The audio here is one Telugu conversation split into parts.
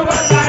Come on.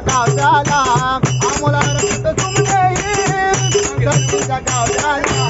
गाव झाला आमोला रक्त तुमने रक्त गाव झाला